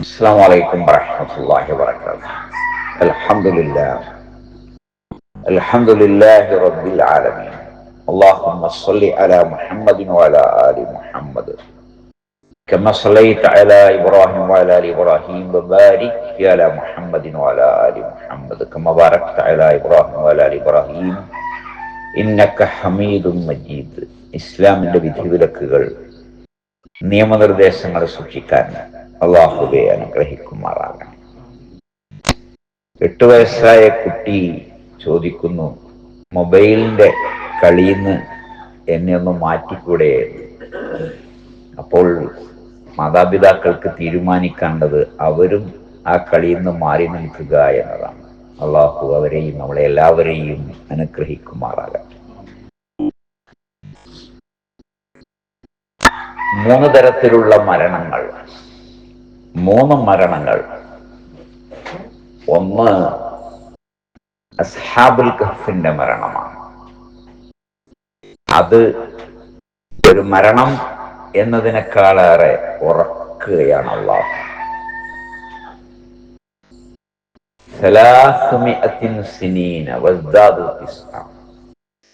السلام عليكم ورحمة الله وبركاته الحمد لله الحمد لله رب العالمين اللهم صل على محمد وعلى آل محمد كما صليت على إبراهيم وعلى آل إبراهيم وبارك على محمد وعلى آل محمد كما باركت على إبراهيم وعلى آل إبراهيم إنك حميد مجيد ഇസ്ലാമിന്റെ വിധിവിലക്കുകൾ നിയമനിർദ്ദേശങ്ങൾ സൂക്ഷിക്കാൻ അള്ളാഹുബെ അനുഗ്രഹിക്കുമാറാകണം. എട്ടു വയസ്സായ കുട്ടി ചോദിക്കുന്നു മൊബൈലിന്റെ കളിയിന്ന് എന്നെ ഒന്ന് മാറ്റിക്കൂടെ? അപ്പോൾ മാതാപിതാക്കൾക്ക് തീരുമാനിക്കേണ്ടത് അവരും ആ കളിയിൽ നിന്ന് മാറി നിൽക്കുക എന്നതാണ്. അള്ളാഹു അവരെയും നമ്മളെ എല്ലാവരെയും അനുഗ്രഹിക്കുമാറാകട്ടെ. മൂന്ന് തരത്തിലുള്ള മരണങ്ങൾ. മൂന്ന് മരണങ്ങൾ. ഒന്ന് അസ്ഹാബുൽ കഹഫിന്റെ മരണമാണ്. അത് ഒരു മരണം എന്നതിനേക്കാളേറെ ഉറക്കുകയാണ് അള്ളാഹു.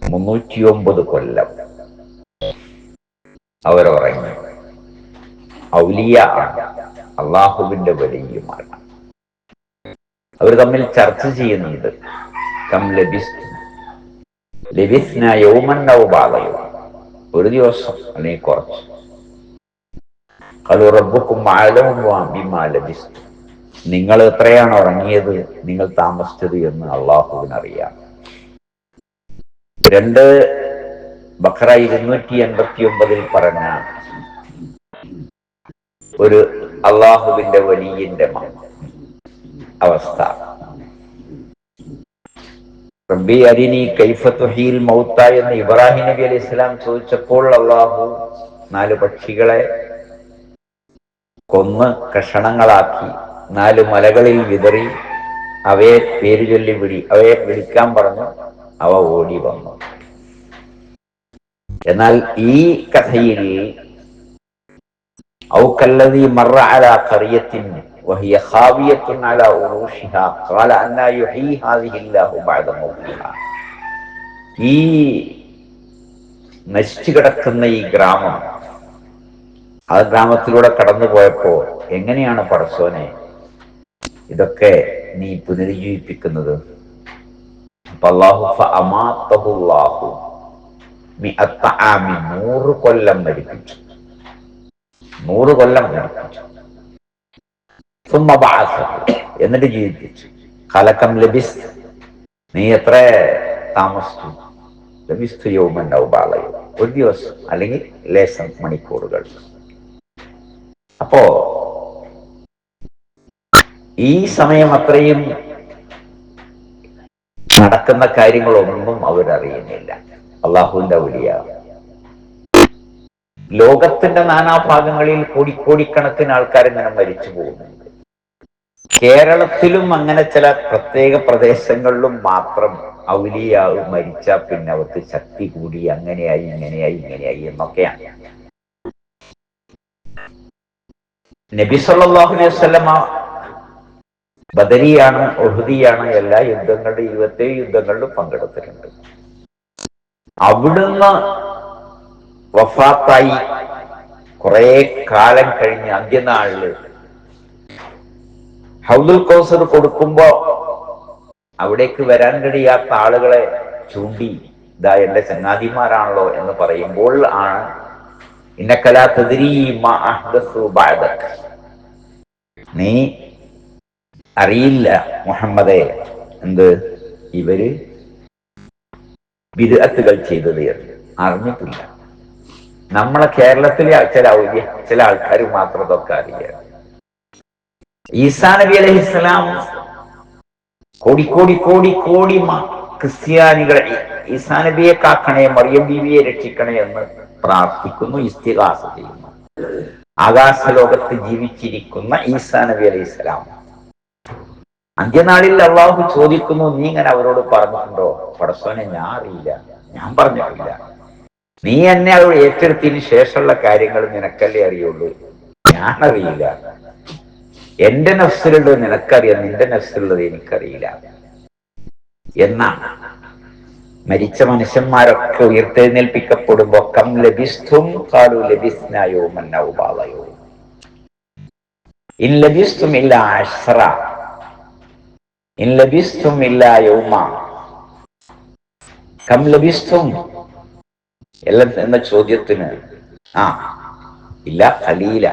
മുന്നൂറ്റിയൊമ്പത് കൊല്ലം. അവരുറങ്ങി. ഔലിയ അള്ളാഹുവിന്റെ വലിയുമാണ്. അവർ തമ്മിൽ ചർച്ച ചെയ്യുന്നുണ്ട്. കം ലബിസ് ലബിസ്ന യൗമൻ ബാധയോ ഒരു ദിവസം അല്ലെങ്കിൽ കുറച്ച്. അത് റബ്ബുക്കും ആലവും ബിമാ ലബിസ് നിങ്ങൾ എത്രയാണ് ഉറങ്ങിയത്? നിങ്ങൾ താമസിച്ചത് എന്ന് അള്ളാഹുവിനറിയാം. രണ്ട് ബഖറ ഇരുന്നൂറ്റി എൺപത്തി ഒമ്പതിൽ പറഞ്ഞ ഒരു അള്ളാഹുവിന്റെ വലിയന്റെ അവസ്ഥ. റബ്ബി അരിനി കൈഫത്തുഹീൽ മൗത്ത എന്ന് ഇബ്രാഹിം നബി അലൈഹി ഇസ്ലാം ചോദിച്ചപ്പോൾ അള്ളാഹു നാല് പക്ഷികളെ കൊന്ന് കഷണങ്ങളാക്കി നാല് മലകളിൽ വിതറി അവയെ പേര് ചൊല്ലി വിളി അവയെ വിളിക്കാൻ പറഞ്ഞു അവ ഓടി വന്നു. എന്നാൽ ഈ കഥയിൽ ഔക്കല്ലതി മറ അല ഖറിയത്തിൻ وهي خاوية على عروشها قال أن يحيي هذه الله بعد موتها ഈ നശിച്ചു കിടക്കുന്ന ഈ ഗ്രാമം ആ ഗ്രാമത്തിലൂടെ കടന്നു പോയപ്പോ എങ്ങനെയാണ് പടസോനെ ഇതൊക്കെ നീ പുനരുജ്ജീവിപ്പിക്കുന്നത് അപ്പൊ അള്ളാഹു ഫഅമാത്തഹു അല്ലാഹു മിഅത്ത ആമി നൂറ് കൊല്ലം മരിപ്പിച്ചു നൂറ് കൊല്ലം ബഅസഹു. എന്നിട്ട് ജീവിപ്പിച്ചു. കലക്കം ലഭിസ് നീ എത്ര താമസിച്ചു? ലഭിസ്തു യോമുണ്ടാവും ബാളയോ ഒരു ദിവസം അല്ലെങ്കിൽ ലേശം മണിക്കൂറുകൾ. അപ്പോ ഈ സമയം അത്രയും നടക്കുന്ന കാര്യങ്ങളൊന്നും അവരറിയുന്നില്ല. അള്ളാഹുവിന്റെ വലിയ ലോകത്തിന്റെ നാനാഭാഗങ്ങളിൽ കോടിക്കോടിക്കണക്കിന് ആൾക്കാർ ഇങ്ങനെ മരിച്ചു പോകുന്നുണ്ട്. കേരളത്തിലും അങ്ങനെ ചില പ്രത്യേക പ്രദേശങ്ങളിലും മാത്രം ഔലിയാവ് മരിച്ച പിന്നെ അവർക്ക് ശക്തി കൂടി അങ്ങനെയായി ഇങ്ങനെയായി ഇങ്ങനെയായി എന്നൊക്കെയാണ്. നബി സല്ലല്ലാഹു അലൈഹി ബദരിയാണ് ഒഹുദിയാണ് എല്ലാ യുദ്ധങ്ങളുടെ ഇരുപത്തേഴ് യുദ്ധങ്ങളിലും പങ്കെടുത്തിട്ടുണ്ട്. അവിടുന്ന് വഫാത്തായി. കുറെ കാലം കഴിഞ്ഞ് അന്ത്യനാളിൽ. ഹൗദുൽ കൗസർ കൊടുക്കുമ്പോ അവിടേക്ക് വരാൻ കഴിയാത്ത ആളുകളെ ചൂണ്ടി ഇതാ എന്റെ ചങ്ങാതിമാരാണല്ലോ എന്ന് പറയുമ്പോൾ ആണ്. നീ അറിയില്ല മുഹമ്മദെ എന്ത് ഇവർ വിദഗ്ധകൾ ചെയ്തത് അറിഞ്ഞിട്ടില്ല. നമ്മളെ കേരളത്തിലെ ചില ഔദ്യ ചില ആൾക്കാർ മാത്രം ഇതൊക്കെ അറിയാം ഈസാ നബി അലൈഹി ഇസ്ലാം കോടി കോടി കോടി കോടി ക്രിസ്ത്യാനികളെ ഈസാ നബിയെ കാക്കണേ മറിയം ബീവിയെ രക്ഷിക്കണേ എന്ന് പ്രാർത്ഥിക്കുന്നു ഇസ്തിഹാസ ചെയ്യുന്നു. ആകാശ ലോകത്ത് ജീവിച്ചിരിക്കുന്ന ഈസാ നബി അലൈഹി ഇസ്ലാം അന്ത്യനാളിൽ അള്ളാഹു ചോദിക്കുന്നു നീ ഇങ്ങനെ അവരോട് പറഞ്ഞിട്ടുണ്ടോ? പടസോനെ ഞാൻ അറിയില്ല. ഞാൻ പറഞ്ഞിട്ടില്ല നീ എന്നെ അത് ഏറ്റെടുത്തതിന് ശേഷമുള്ള കാര്യങ്ങൾ നിനക്കല്ലേ അറിയുള്ളൂ? ഞാനറിയില്ല. എന്റെ നഫ്സിലുള്ളത് നിനക്കറിയാം. നിന്റെ നഫ്സിലുള്ളത് എനിക്കറിയില്ല. എന്നാണ് മരിച്ച മനുഷ്യന്മാരൊക്കെ ഉയർത്തെഴുന്നേൽപ്പിക്കപ്പെടുമ്പോ കം ലഭിസ്തും കാലു ലഭിസ്നായോ മന്നൗപാളയോ ഇൻ ലഭിസ്തും ഇല്ല അഷ്റ ഇൻ ലഭിസ്തും ഇല്ല യൗമ. കം ലഭിസ്തും എല്ലാം എന്ന ചോദ്യത്തിന് ആ ഇല്ല ഖലീല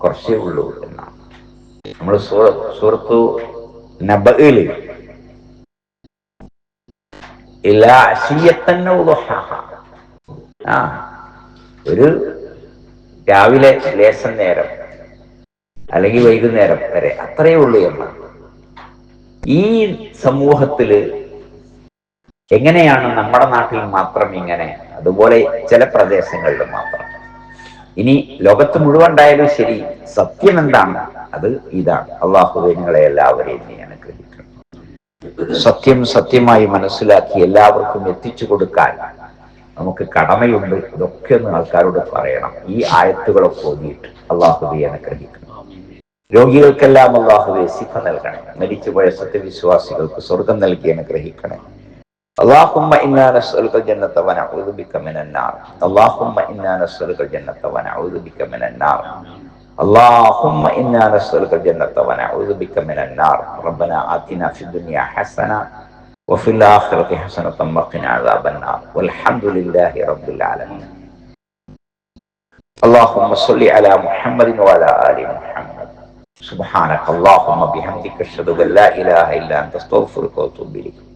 കുറച്ചേ ഉള്ളൂ എന്നാണ് നമ്മൾ സുഹൃത്തു നബയിൽ ആ ഒരു രാവിലെ ലേശം നേരം അല്ലെങ്കിൽ വൈകുന്നേരം വരെ അത്രയേ ഉള്ളൂ എന്നാണ് ഈ സമൂഹത്തിൽ എങ്ങനെയാണ് നമ്മുടെ നാട്ടിൽ മാത്രം ഇങ്ങനെ? അതുപോലെ ചില പ്രദേശങ്ങളിലും മാത്രം. ഇനി ലോകത്ത് മുഴുവണ്ടായാലും ശരി സത്യം എന്താണ്? അത് ഇതാണ്. അള്ളാഹുവെ നിങ്ങളെ എല്ലാവരെയും നീ അനുഗ്രഹിക്കണം സത്യം സത്യമായി മനസ്സിലാക്കി എല്ലാവർക്കും എത്തിച്ചു കൊടുക്കാൻ നമുക്ക് കടമയുണ്ട്. ഇതൊക്കെ ഒന്ന് ആൾക്കാരോട് പറയണം. ഈ ആയത്തുകളൊക്കെ ഓതിയിട്ട് അള്ളാഹുബെ അനുഗ്രഹിക്കണം രോഗികൾക്കെല്ലാം അള്ളാഹുവെ സിഫ നൽകണം. മരിച്ചുപോയ സത്യവിശ്വാസികൾക്ക് സ്വർഗം നൽകി അനുഗ്രഹിക്കണേ. اللهم إنا نسألك الجنة ونعوذ بك من النار. اللهم إنا نسألك الجنة ونعوذ بك من النار. اللهم إنا نسألك الجنة ونعوذ بك من النار. ربنا آتنا في الدنيا حسنة وفي الآخرة حسنة وقنا عذاب النار. والحمد لله رب العالمين. اللهم صل على محمد وعلى آل محمد. سبحانك اللهم بحمدك أشهد أن لا إله إلا أنت أستغفرك وأتوب إليك.